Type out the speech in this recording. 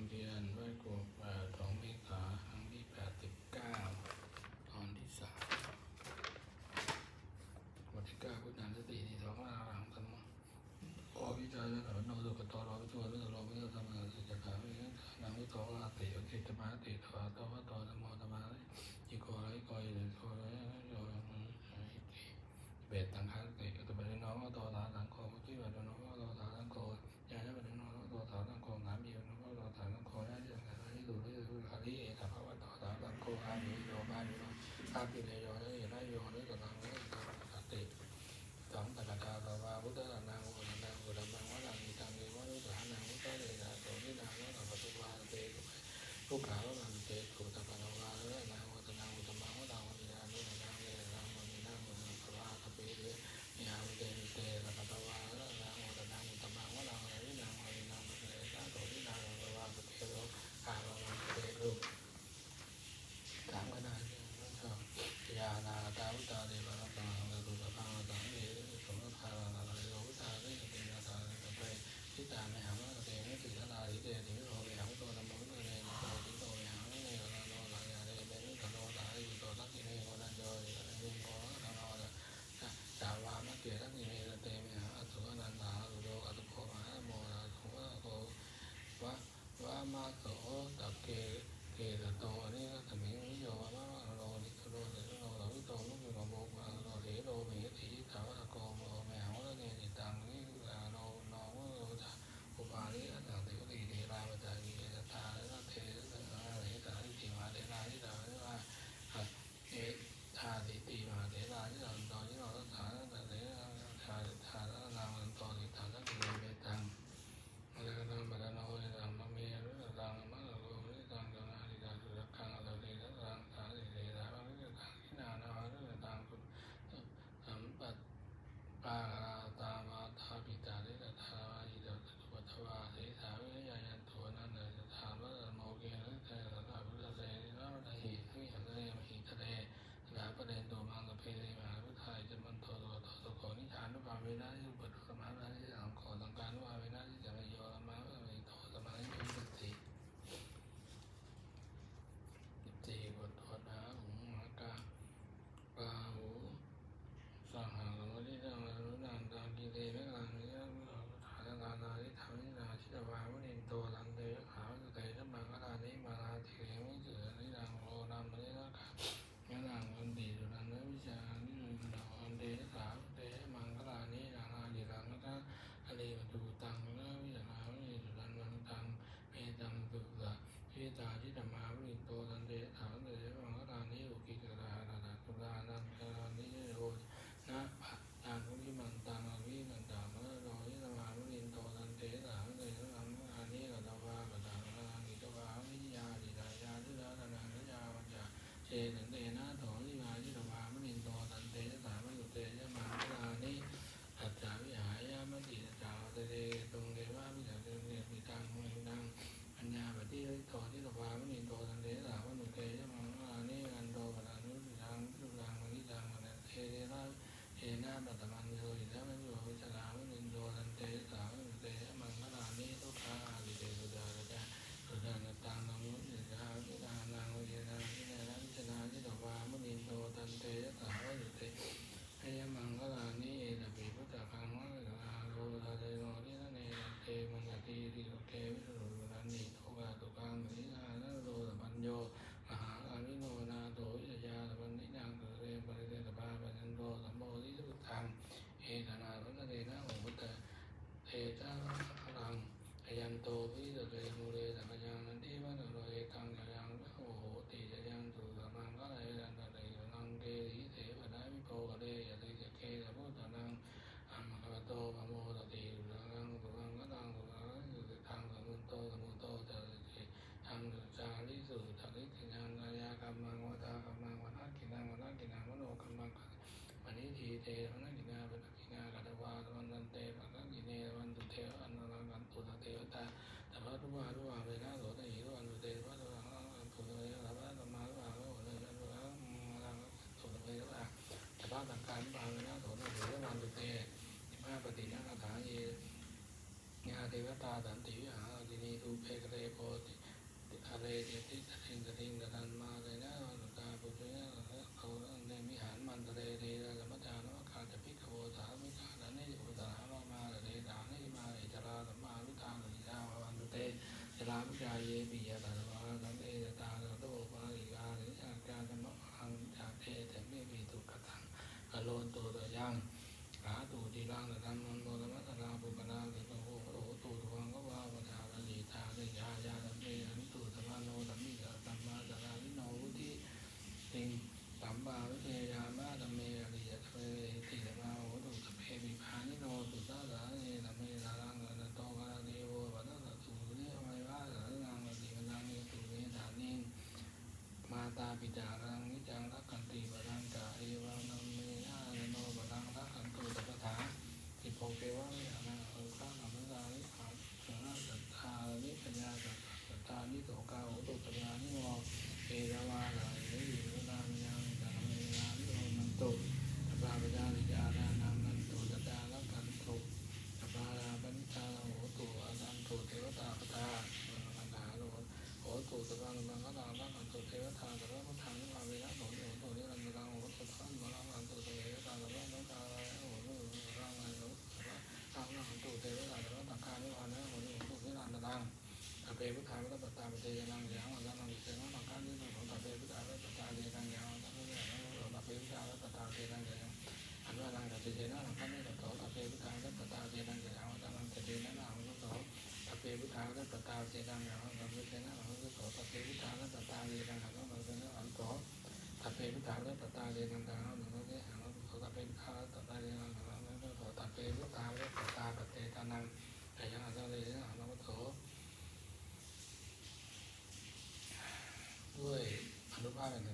ำเรียนด้วยกลัวปดาของเมษาครั้งที่แปดสิบเก้าตอนที่สามวันที่เก้าพุทธานาติที่สองล้านหลังตันมังอวิจัยเละอนุโลกตอรอวิจารณ์และรอวิจารณ์ธรรมะสิกขาวิจัยนางวิตรลาติอติตมาติตวาตวะตอธรรมธรรมะยิโกไรกอยเดโกไรโยติเบ็ดตังคัสติอุตเบนน้องตอลาหลัง เลว่ะมิจฉาเนมิตังเมนังอัญญาปฏิโตที่ตบามิโตสันเดสาวนุเตยมังอานิกันโตปะนุสังทุกังมณิจังมณเทเรนะเทนะปัตตมันโยอิ วันกินาวันกินากระดวาวันนันเตวันกินเนวันตุเทอันนังกันตุตาเทวตาแต่พระทุวันทุกวันเวนะโสดหิรวันตุเตพระทุกวันกันตุนาเทวตาธรรมาทุกวันโลกเลยกันตุนาลังตุนาเทวตาแต่พระต่างกันบางเวนาโสดหิรวันตุเตที่มาปฏิญาณฐานเยญาเทวตาสันติวิหารกินีทูเพกเรโพติอะเรเดติสิงสิงกันมาเลยนะตุกาปุจเนะ มาตาปิจารังนิจังรักขันติปรังกาเอวังนัมเมอาโนปรังรักขันตุสัพพทาติโพเกวะวิหานาเอข้าธรรมดานิขาสนาสัตตานิปัญญาสัตตานิโสกาโหตุปัญญานิโมเอราวาลาเยหิวนามิยังจังเมนานิโอมันตุสัพพะปัญญานิจารานังมันตุสัตตารักขันตุสัพพะราปัญจาโหตุอานันตุเทวตาปตาอันหาโล โหตุสรังมังคลาลังอันตุเทวทาสรังทางนิพพานเวนะโสโหตุนิรันดรังโหตุทันมรังอันตุเทวตาสรังนังคาลายโหตุรังอันตุสรังทางอันตุเทวตาสรังตังคานิพพานโหตุโหตุนิรันดรังตเป พุทธาวัตตาปเตยังยังอันนังเสนังตังคานิโสตเปพุทธาวัตตาเตยังยังอันนังเสนังตเปพุทธาวัตตาเตยังยังอันว่านังตเตนะตังคานิโสตเปพุทธาวัตตาเตยังยังอันนังเตนะนังโสตเปพุทธานัตตาเจดังยังสัมพุทธนะสัมพุทโสตเปพุทธานัตตาเจดังยังสัมพุทธนะอันโตตเปพุทธานัตตาเจดังยังสัมพุทธนะอันโตตเปพุทธานัตตาเจดังยังสัมพุทโสตเปพุทธานัตตาเตตานังแต่ยังอันโตเลยนะสัมพุทโสด้วย อ